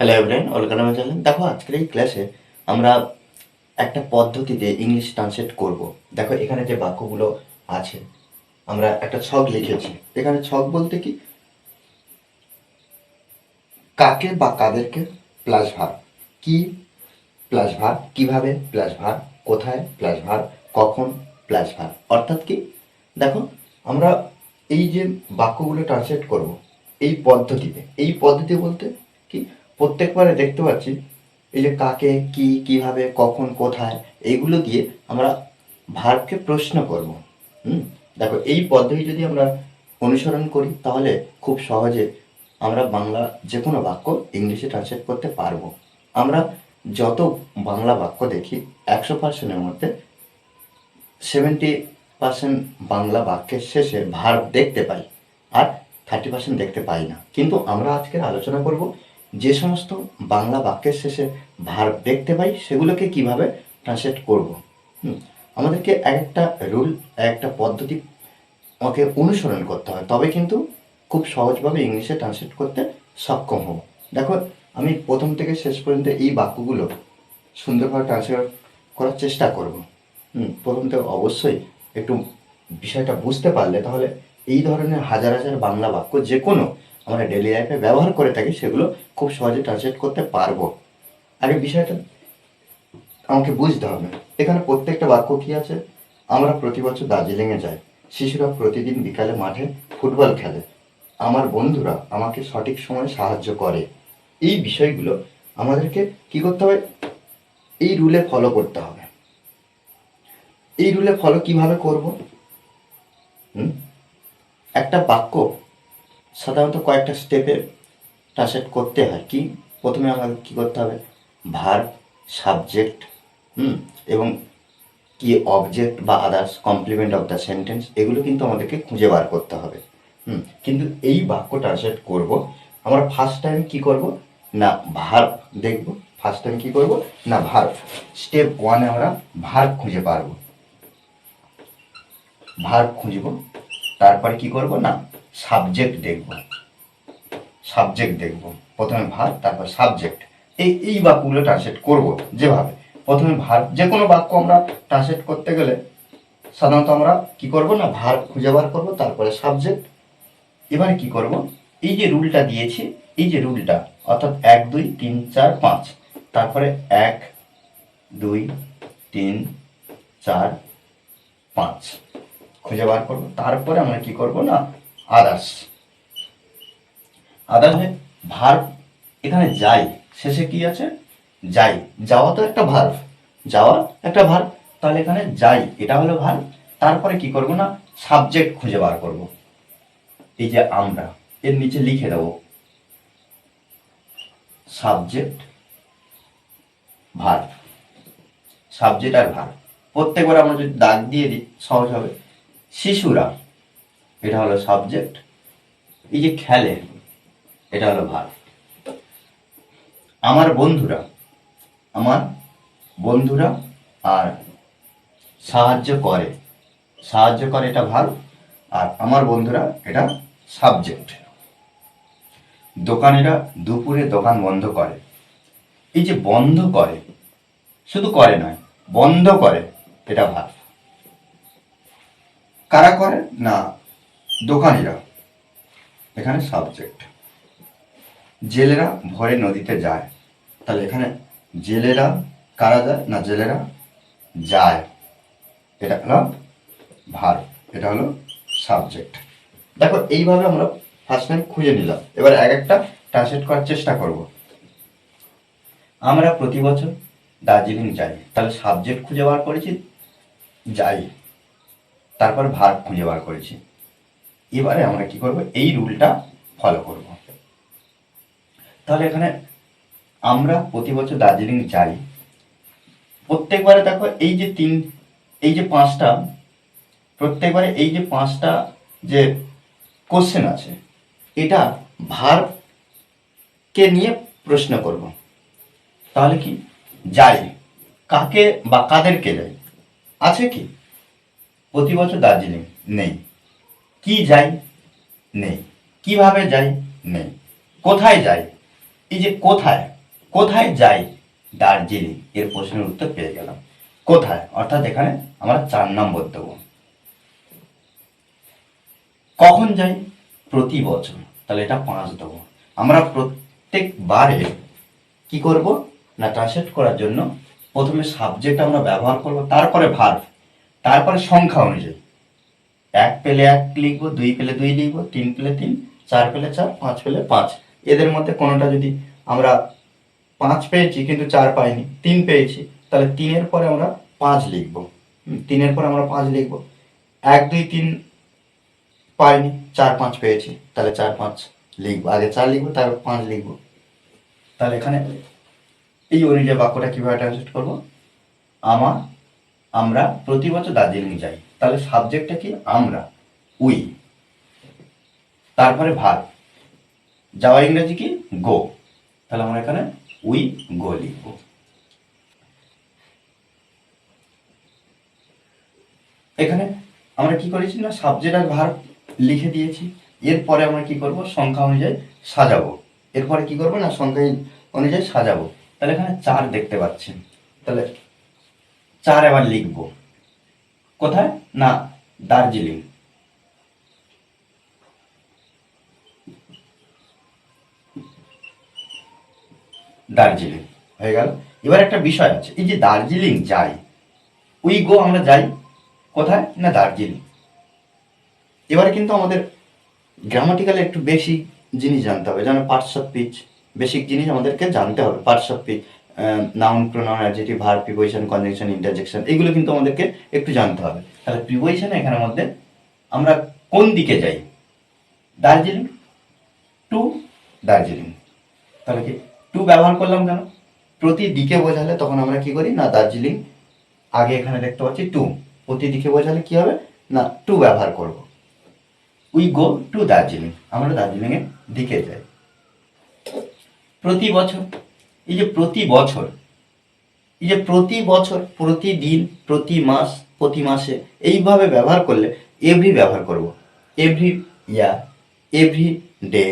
Hello everyone welcome channel. দেখো, আজকের এই ক্লাসে আমরা একটা পদ্ধতিতে ইংলিশ ট্রান্সলেট করব। দেখো, এখানে যে বাক্যগুলো আছে, আমরা একটা ছক লিখেছি। এখানে ছক বলতে কি? কাকে বা কাদেরকে প্লাস ভার কি প্লাস ভার কীভাবে প্লাস ভার কোথায় প্লাস ভার কখন প্লাস ভার অর্থাৎ কি? দেখো, আমরা এই যে বাক্যগুলো ট্রান্সলেট করব, এই পদ্ধতিতে, এই পদ্ধতি বলতে কি? প্রত্যেকবারে দেখতে পাচ্ছি, এই যে কাকে, কি, কীভাবে, কখন, কোথায়, এইগুলো দিয়ে আমরা ভার্বকে প্রশ্ন করব। হুম? দেখো, এই পদ্ধতি যদি আমরা অনুসরণ করি, তাহলে খুব সহজে আমরা বাংলা যে কোনো বাক্য ইংলিশে ট্রান্সলেট করতে পারব। আমরা যত বাংলা বাক্য দেখি, একশো পার্সেন্টের মধ্যে সেভেন্টি পার্সেন্ট বাংলা বাক্যের শেষে ভার্ব দেখতে পাই, আর থার্টি পার্সেন্ট দেখতে পাই না। কিন্তু আমরা আজকের আলোচনা করব যে সমস্ত বাংলা বাক্যের শেষে ভার্ব দেখতে পাই, সেগুলোকে কীভাবে ট্রান্সলেট করব? আমাদেরকে এক একটা রুল এক একটা পদ্ধতি আমাকে অনুসরণ করতে হয়। তবে কিন্তু খুব সহজভাবে ইংলিশে ট্রান্সলেট করতে সক্ষম হব। দেখো, আমি প্রথম থেকে শেষ পর্যন্ত এই বাক্যগুলো সুন্দরভাবে ট্রান্সলেট করার চেষ্টা করব। হুম, প্রথম থেকে অবশ্যই একটু বিষয়টা বুঝতে পারলে তাহলে এই ধরনের হাজার হাজার বাংলা বাক্য যে কোনো আমরা ডেলি লাইফে ব্যবহার করে থাকি, সেগুলো খুব সহজে ট্রান্সলেট করতে পারব। আগে বিষয়টা আমাকে বুঝতে হবে। এখানে প্রত্যেকটা বাক্য কি আছে? আমরা প্রতি বছর দার্জিলিংয়ে যাই। শিশুরা প্রতিদিন বিকালে মাঠে ফুটবল খেলে। আমার বন্ধুরা আমাকে সঠিক সময়ে সাহায্য করে। এই বিষয়গুলো আমাদেরকে কি করতে হবে? এই রুলে ফলো করতে হবে। এই রুলে ফলো কীভাবে করব? একটা বাক্য সাধারণত কয়েকটা স্টেপে ট্রান্সলেট করতে হয়। কি? প্রথমে আমাকে কী করতে হবে? ভার সাবজেক্ট হুম? এবং কি অবজেক্ট বা others complement of the sentence এগুলো কিন্তু আমাদেরকে খুঁজে বার করতে হবে। হুম? কিন্তু এই বাক্য ট্রান্সলেট করব, আমরা ফার্স্ট টাইম কি করব? না ভার্ব দেখব। ফার্স্ট টাইম কি করব? না ভার্ব স্টেপ ওয়ানে আমরা ভার্ব খুঁজে পারব। ভার্ব খুঁজব। তারপর কি করব? না সাবজেক্ট দেখব। সাবজেক্ট দেখব। প্রথমে ভার্ব তারপর সাবজেক্ট এই এই বাক্যগুলো ট্রান্সলেট করব যেভাবে। প্রথমে ভার্ব যে কোনো বাক্য আমরা ট্রান্সলেট করতে গেলে সাধারণত আমরা কি করব না ভার খুঁজে বার করব, তারপরে সাবজেক্ট এবারে কি করব? এই যে রুলটা দিয়েছি, এই যে রুলটা অর্থাৎ এক, দুই, তিন, চার, পাঁচ। তারপরে এক, দুই, তিন, চার, পাঁচ। খুঁজে বার করব। তারপরে আমরা কি করব না আদার্স আদার্স ভার্ব এখানে যাই শেষে কি আছে? যাই যাওয়া তো একটা ভার্ব যাওয়া একটা ভার্ব তাহলে এখানে যাই এটা হলো ভার্ব তারপরে কি করব না? সাবজেক্ট খুঁজে বার করব। এই যে আমরা, এর নিচে লিখে দেব। সাবজেক্ট ভার্ব সাবজেক্ট আর ভার্ব প্রত্যেকবার আমরা যদি দাগ দিয়ে দিই, সহজ হবে। শিশুরা এটা হলো সাবজেক্ট এই যে খেলে, এটা হলো ভার্ব আমার বন্ধুরা আমার বন্ধুরা আর সাহায্য করে। সাহায্য করে এটা ভার্ব আর আমার বন্ধুরা এটা সাবজেক্ট দোকানিরা দুপুরে দোকান বন্ধ করে। এই যে বন্ধ করে, শুধু করে নয়, বন্ধ করে এটা ভার্ব কারা করে? না দোকানিরা, এখানে সাবজেক্ট জেলেরা ভরে নদীতে যায়। তাহলে এখানে জেলেরা কারা যায় না জেলেরা যায়? এটা হলো ভার, এটা হলো সাবজেক্ট দেখো, এইভাবে আমরা ফার্স্ট টাইম খুঁজে নিলাম। এবার এক একটা ট্রান্সলেট করার চেষ্টা করব। আমরা প্রতি বছর দার্জিলিং যাই। তাহলে সাবজেক্ট খুঁজে বার করেছি, যাই। তারপর ভার খুঁজে বার করেছি। এবারে আমরা কি করব? এই রুলটা ফলো করব। তাহলে এখানে আমরা প্রতি বছর দার্জিলিং যাই। প্রত্যেকবারে দেখো এই যে তিন, এই যে পাঁচটা, প্রত্যেকবারে এই যে পাঁচটা যে কোশ্চেন আছে, এটা ভার্বকে নিয়ে প্রশ্ন করব। তাহলে কি? যাই। কাকে বা কাদেরকে যাই? আছে কি? প্রতি বছর দার্জিলিং নেই। কি যাই? নেই। কীভাবে যাই? নেই। কোথায় যাই? এই যে কোথায়? কোথায় যাই? দার্জিলিং। এর প্রশ্নের উত্তর পেয়ে গেলাম। কোথায়? অর্থাৎ এখানে আমরা চার নম্বর দেবো। কখন যাই? প্রতি বছর। তাহলে এটা পাঁচ দেবো। আমরা প্রত্যেকবারে কি করব? না ট্রান্সলেট করার জন্য প্রথমে সাবজেক্ট আমরা ব্যবহার করব, তারপরে ভার্ব তারপরে সংখ্যা অনুযায়ী। এক পেলে এক লিখব, দুই পেলে দুই লিখব, তিন পেলে তিন, চার পেলে চার, পাঁচ পেলে পাঁচ। এদের মধ্যে কোনোটা যদি আমরা পাঁচ পেয়েছি কিন্তু চার পাইনি, তিন পেয়েছি, তাহলে তিনের পরে আমরা পাঁচ লিখব। তিনের পরে আমরা পাঁচ লিখব। এক, দুই, তিন পাইনি, চার, পাঁচ পেয়েছি, তাহলে চার, পাঁচ লিখব। আগে চার লিখব, তারপর পাঁচ লিখব। তাহলে এখানে এই অনুযায়ী বাক্যটা কীভাবে ট্রান্সলেট করব? আমা, আমরা প্রতি বছর দার্জিলিং যাই। তাহলে সাবজেক্টটা কি? আমরা উই তারপরে ভার। যাওয়া ইংরেজি কি? গো তাহলে আমরা এখানে উই গো লিখব। এখানে আমরা কি করেছি না? সাবজেক্ট আর ভার লিখে দিয়েছি। এরপরে আমরা কি করব? সংখ্যা অনুযায়ী সাজাবো। এরপরে কি করব না? সংখ্যা অনুযায়ী সাজাবো। তাহলে এখানে চার দেখতে পাচ্ছেন। তাহলে চার এবার লিখব। কোথায়? না, দার্জিলিং। দার্জিলিং। হয়ে গেল। এবার একটা বিষয় আছে। এই যে দার্জিলিং যাই, উই গো আমরা যাই, কোথায়? না, দার্জিলিং। এবারে কিন্তু আমাদের গ্রামাটিক্যালে একটু বেশি জিনিস জানতে হবে। যেমন পার্টস অফ পিচ বেসিক জিনিস আমাদেরকে জানতে হবে parts of speech. Noun pronoun adjective verb preposition conjunction interjection এগুলো কিন্তু আমাদেরকে একটু জানতে হবে। তাহলে প্রিপোজিশন এখানের মধ্যে আমরা কোন দিকে যাই? দার্জিলিং? টু দার্জিলিং। তাহলে কি টু ব্যবহার করলাম কেন? প্রতি দিকে বোঝালে তখন আমরা কি করি? না, দার্জিলিং, আগে এখানে দেখতে পাচ্ছি টু। প্রতি দিকে বোঝালে কি হবে? না, টু ব্যবহার করব। We go to Darjeeling. আমরা দার্জিলিং এর দিকে যাই। প্রতি বছর এই যে প্রতি বছর, এই যে প্রতি বছর, প্রতিদিন, প্রতি মাস, প্রতি মাসে এইভাবে ব্যবহার করলে এভরি ব্যবহার করব। এভরি ইয়ার এভরি ডে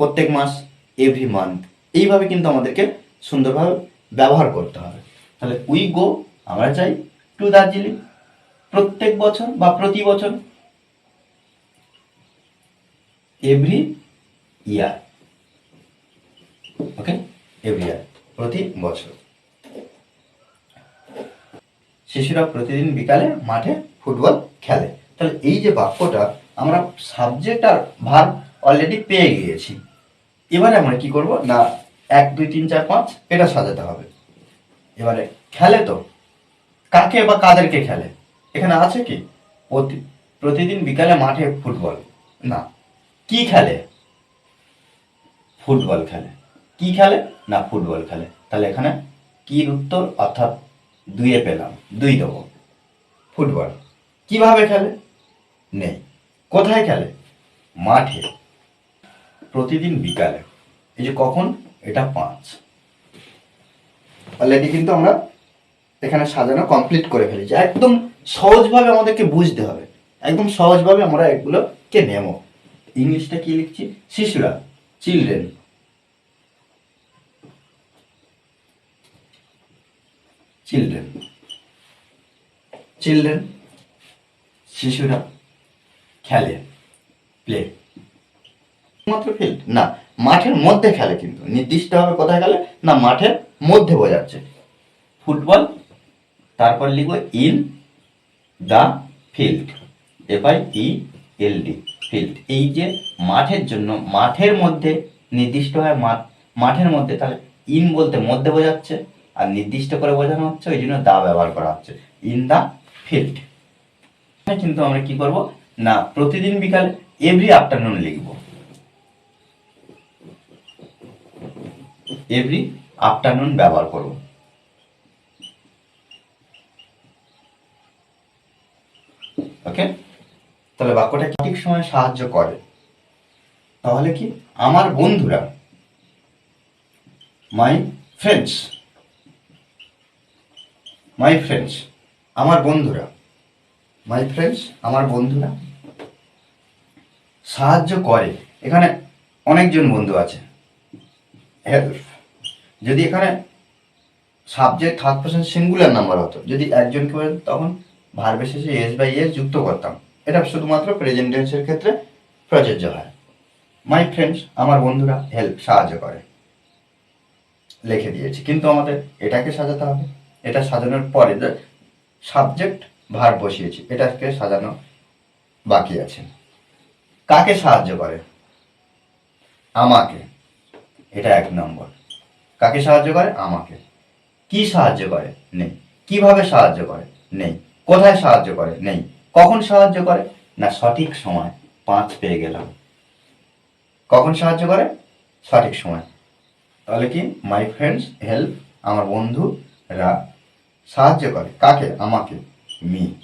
প্রত্যেক মাস এভরি মান্থ এইভাবে কিন্তু আমাদেরকে সুন্দরভাবে ব্যবহার করতে হবে। তাহলে উই গো আমরা চাই টু দার্জিলিং প্রত্যেক বছর বা প্রতি বছর। এভরি ইয়ার ওকে ইয়ার প্রতি বছর। শিশুরা প্রতিদিন বিকালে মাঠে ফুটবল খেলে। তাহলে এই যে বাক্যটা, আমরা সাবজেক্ট আর ভার্ব অলরেডি পেয়ে গিয়েছি। এবারে আমরা কি করব? না, এক, দুই, তিন, চার, পাঁচ, এটা সাজাতে হবে। এবারে খেলে তো। কাকে বা কাদেরকে খেলে? এখানে আছে কি? প্রতিদিন বিকালে মাঠে ফুটবল। না, কি খেলে? ফুটবল খেলে। কি খেলে? না, ফুটবল খেলে। তাহলে এখানে কি উত্তর? অর্থাৎ দুইয়ে পেলাম, দুই দেবো। ফুটবল। কীভাবে খেলে? নেই। কোথায় খেলে? মাঠে। প্রতিদিন বিকালে। এই যে কখন? এটা পাঁচ। অলরেডি কিন্তু আমরা এখানে সাজানো কমপ্লিট করে ফেলেছি। একদম সহজভাবে আমাদেরকে বুঝতে হবে। একদম সহজভাবে আমরা এগুলোকে নেব। ইংলিশটা কি লিখছি? শিশুরা চিলড্রেন চিলড্রেন চিলড্রেন শিশুরা খেলে প্লে মাত্র ফিল্ড না, মাঠের মধ্যে খেলে কিন্তু। নির্দিষ্টভাবে কোথায় খেলে? না, মাঠের মধ্যে বোঝাচ্ছে। ফুটবল তারপর লিখব in the field F I E L D field এই যে মাঠের জন্য, মাঠের মধ্যে নির্দিষ্টভাবে মাঠ মাঠের মধ্যে, তাহলে ইন বলতে মধ্যে বোঝাচ্ছে। আর নির্দিষ্ট করে বোঝানো হচ্ছে, ওই জন্য দা ব্যবহার করা হচ্ছে। ইন দ্য ফিল্ড কিন্তু আমরা কি করব? না, প্রতিদিন বিকাল এভরি আফটারনুন লিখব। এভরি আফটারনুন ব্যবহার করব। ওকে? তাহলে বাক্যটা ঠিক সময় সাহায্য করে। তাহলে কি? আমার বন্ধুরা মাই ফ্রেন্ডস মাই ফ্রেন্ডস আমার বন্ধুরা। মাই ফ্রেন্ডস আমার বন্ধুরা। সাহায্য করে। এখানে অনেকজন বন্ধু আছে। হেল্প যদি এখানে subject third person singular number হতো, যদি একজনকে বলে তখন ভার্বের শেষে এস বাই এস যুক্ত করতাম। এটা শুধুমাত্র প্রেজেন্ট টেন্সের ক্ষেত্রে প্রযোজ্য হয়। মাই ফ্রেন্ডস আমার বন্ধুরা হেল্প সাহায্য করে। লিখে দিয়েছি। কিন্তু আমাদের এটাকে সাজাতে হবে। এটা সাজানোর পরে সাবজেক্ট ভার বসিয়েছি, এটাকে সাজানো বাকি আছে। কাকে সাহায্য করে? আমাকে। এটা এক নম্বর। কাকে সাহায্য করে? আমাকে। কি সাহায্য করে? নেই। কীভাবে সাহায্য করে? নেই। কোথায় সাহায্য করে? নেই। কখন সাহায্য করে? না, সঠিক সময়। পাঁচ পেয়ে গেলাম। কখন সাহায্য করে? সঠিক সময়। তাহলে কি? মাই ফ্রেন্ডস হেল্প আমার বন্ধুরা সাহায্য করে। কাকে? আমাকে। মি।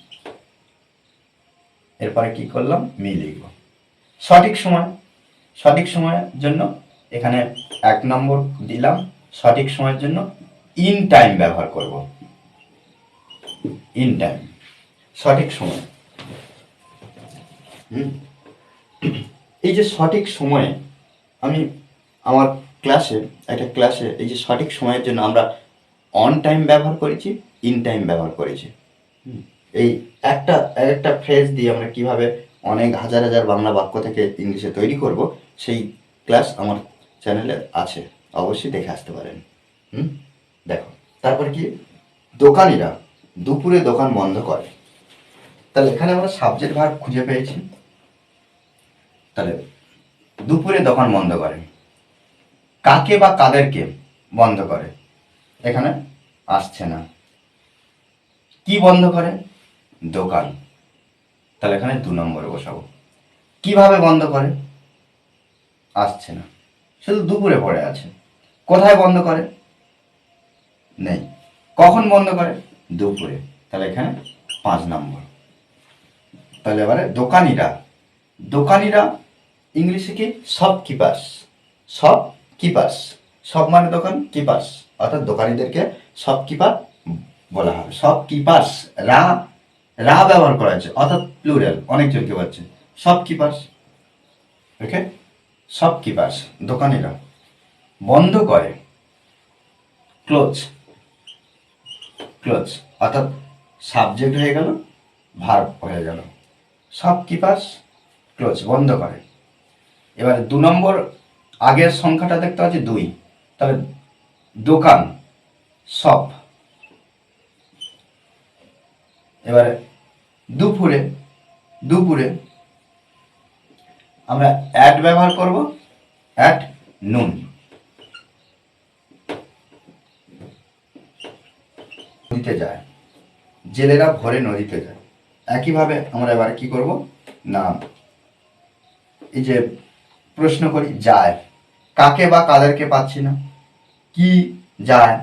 এরপরে কি করলাম? মি লিখব। সঠিক সময়। সঠিক সময়ের জন্য এখানে এক নম্বর দিলাম। সঠিক সময়ের জন্য ইন টাইম ব্যবহার করব। In time. সঠিক সময়। এই যে সঠিক সময়ে আমি আমার ক্লাসে, একটা ক্লাসে এই যে সঠিক সময়ের জন্য আমরা অন টাইম ব্যবহার করেছি ইন টাইম ব্যবহার করেছি। এই একটা এক একটা ফ্রেজ দিয়ে আমরা কীভাবে অনেক হাজার হাজার বাংলা বাক্য থেকে ইংলিশে তৈরি করব, সেই ক্লাস আমার চ্যানেলে আছে। অবশ্যই দেখে আসতে পারেন। হুম? দেখো, তারপর কি? দোকানিরা দুপুরে দোকান বন্ধ করে। তাহলে এখানে আমরা সাবজেক্ট ভার খুঁজে পেয়েছি। তাহলে দুপুরে দোকান বন্ধ করে। কাকে বা কাদেরকে বন্ধ করে? এখানে আসছে না। কি বন্ধ করে? দোকান। তাহলে এখানে দু নম্বরে বসাবো। কীভাবে বন্ধ করে? আসছে না। শুধু দুপুরে পড়ে আছে। কোথায় বন্ধ করে? নেই। কখন বন্ধ করে? দুপুরে। তাহলে এখানে পাঁচ নম্বর। তাহলে এবারে দোকানিরা। দোকানিরা ইংলিশে কি? সব কিপার্স সব কিপার্স সব মানে দোকান? কিপার্স। অর্থাৎ দোকানিদেরকে সব কিপার বলা হবে। সব কিপার্স রা রা ব্যবহার করা হয়েছে, অর্থাৎ প্লুরাল অনেকজনকে বলছে সব কিপার্স ওকে সব কিপার্স দোকানিরা বন্ধ করে। ক্লোজ ক্লোজ অর্থাৎ সাবজেক্ট হয়ে গেল ভার্ব হয়ে গেল। সব কিপার্স ক্লোজ বন্ধ করে। এবারে দু নম্বর, আগের সংখ্যাটা দেখতে পাচ্ছি দুই। তাহলে দোকান শপ এবারে দুপুরে দুপুরে আমরা অ্যাড ব্যবহার করব অ্যাট নুন। নদীতে যায়। জেলেরা ভরে নদীতে যায়। একইভাবে আমরা এবারে কি করব? না এই যে প্রশ্ন করি, যায়। কাকে বা কাদেরকে পাচ্ছি না? কি যায়?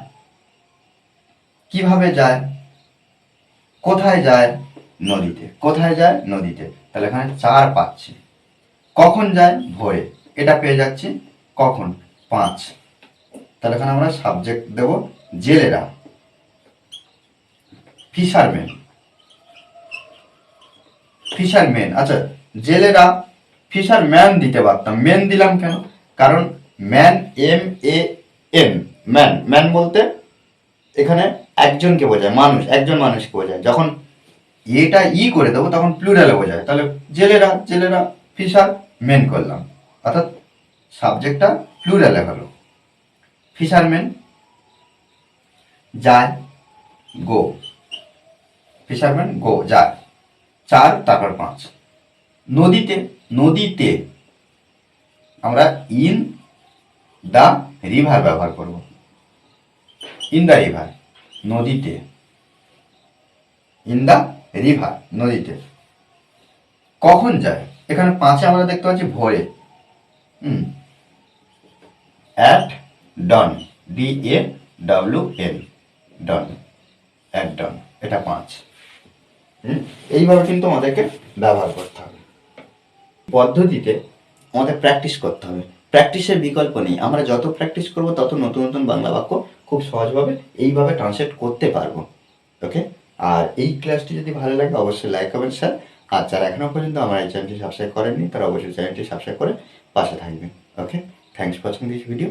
কীভাবে যায়? কোথায় যায়? নদীতে। কোথায় যায়? নদীতে। তাহলে এখানে চার পাচ্ছি। কখন যায়? ভোরে। এটা পেয়ে যাচ্ছি কখন? পাঁচ। তাহলে এখানে আমরা সাবজেক্ট দেব জেলেরা। ফিশারম্যান ফিশারম্যান আচ্ছা জেলেরা ফিশারম্যান দিতে পারতাম। মেন দিলাম কেন? কারণ man M A N man man বলতে এখানে একজনকে বোঝায়, মানুষ, একজন মানুষকে বোঝায়। যখন এটা ই করে দেবো, তখন প্লুরালে বোঝায়। তাহলে জেলেরা জেলেরা ফিশার মেন করলাম। অর্থাৎ সাবজেক্টটা প্লুরালে হলো। ফিশারম্যান যায় গো ফিশারম্যান গো যায়। চার, তারপর পাঁচ। নদীতে নদীতে আমরা ইন দা রিভার ব্যবহার করব। ইন দ্য রিভার নদীতে। ইন দা রিভার নদীতে। কখন যায়? এখানে পাঁচে আমরা দেখতে পাচ্ছি ভোরে। হুম। At dawn D A W N dawn at dawn এটা পাঁচ? এইভাবে কিন্তু আমাদেরকে ব্যবহার করতে হবে। পদ্ধতিতে আমাদের প্র্যাকটিস করতে হবে। প্র্যাকটিসের বিকল্প নেই। আমরা যত প্র্যাকটিস করব, তত নতুন নতুন বাংলা বাক্য খুব সহজভাবে এইভাবে ট্রান্সলেট করতে পারব। ওকে আর এই ক্লাসটি যদি ভালো লাগে, অবশ্যই লাইক করবেন স্যার আর যারা এখনও পর্যন্ত আমার এই চ্যানেলটি সাবস্ক্রাইব করেননি, তারা অবশ্যই চ্যানেলটি সাবস্ক্রাইব করে পাশে থাকবেন। Okay thanks for watching this video